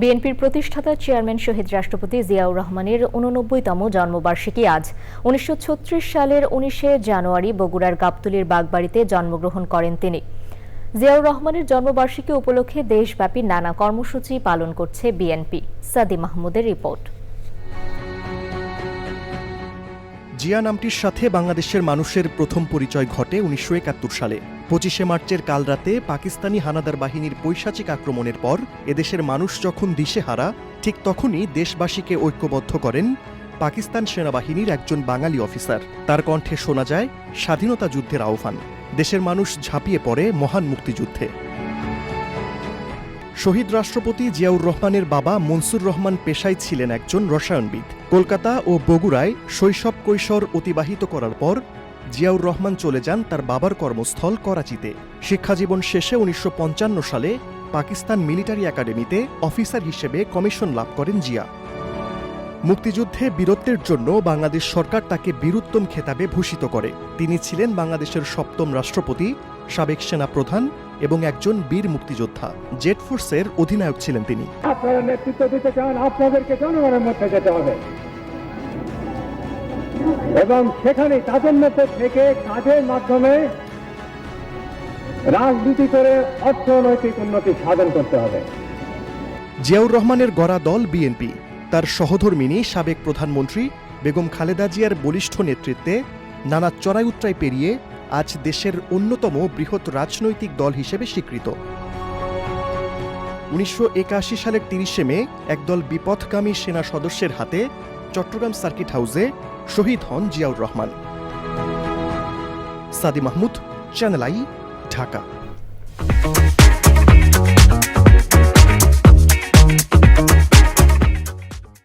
বিএনপির প্রতিষ্ঠাতা চেয়ারম্যান শহীদ রাষ্ট্রপতি জিয়াউর রহমানের উননব্বইতম জন্মবার্ষিকী আজ। উনিশশো ছত্রিশ সালের উনিশে জানুয়ারি বগুড়ার গাবতলীর বাগবাড়িতে জন্মগ্রহণ করেন তিনি। জিয়াউর রহমানের জন্মবার্ষিকী উপলক্ষে দেশব্যাপী নানা কর্মসূচি পালন করছে বিএনপি। সাদি মাহমুদের রিপোর্ট। জিয়া নামটির সাথে বাংলাদেশের মানুষের প্রথম পরিচয় ঘটে উনিশশো একাত্তর সালে। পঁচিশে মার্চের কাল রাতে পাকিস্তানি হানাদার বাহিনীর পৈশাচিক আক্রমণের পর এদেশের মানুষ যখন দিশেহারা, ঠিক তখনই দেশবাসীকে ঐক্যবদ্ধ করেন পাকিস্তান সেনাবাহিনীর একজন বাঙালি অফিসার। তার কণ্ঠে শোনা যায় স্বাধীনতা যুদ্ধের আহ্বান। দেশের মানুষ ঝাঁপিয়ে পড়ে মহান মুক্তিযুদ্ধে। শহীদ রাষ্ট্রপতি জিয়াউর রহমানের বাবা মনসুর রহমান পেশায় ছিলেন একজন রসায়নবিদ। কলকাতা ও বগুড়ায় শৈশব কৈশোর অতিবাহিত করার পর জিয়াউর রহমান চলে যান তার বাবার কর্মস্থল করাচিতে। শিক্ষাজীবন শেষে উনিশশো পঞ্চান্ন সালে পাকিস্তান মিলিটারি একাডেমিতে অফিসার হিসেবে কমিশন লাভ করেন জিয়া। মুক্তিযুদ্ধে বীরত্বের জন্য বাংলাদেশ সরকার তাকে বীরুত্তম খেতাবে ভূষিত করে। তিনি ছিলেন বাংলাদেশের সপ্তম রাষ্ট্রপতি, সাবেক সেনা প্রধান এবং একজন বীর মুক্তিযোদ্ধা। জেট ফোর্সের অধিনায়ক ছিলেন তিনি। আপনারা নেতৃত্ব দিতে চান, আপনাদেরকে জনগণের মধ্যে যেতে হবে। এবং সেখানে তাদের মধ্যে থেকে কাজের মাধ্যমে রাজনীতি করে অর্থনৈতিক উন্নতি সাধন করতে হবে। জিয়াউর রহমানের গড়া দল বিএনপি, তার সহধর্মিনী সাবেক প্রধানমন্ত্রী বেগম খালেদা জিয়ার বলিষ্ঠ নেতৃত্বে নানা চড়াই উত্তরাই পেরিয়ে আজ দেশের অন্যতম বৃহৎ রাজনৈতিক দল হিসেবে স্বীকৃত। উনিশশো একাশি সালের তিরিশে মে একদল বিপথগামী সেনা সদস্যের হাতে চট্টগ্রাম সার্কিট হাউসে শহীদ হন Ziaur Rahman. Sadi Mahmud channel I Dhaka.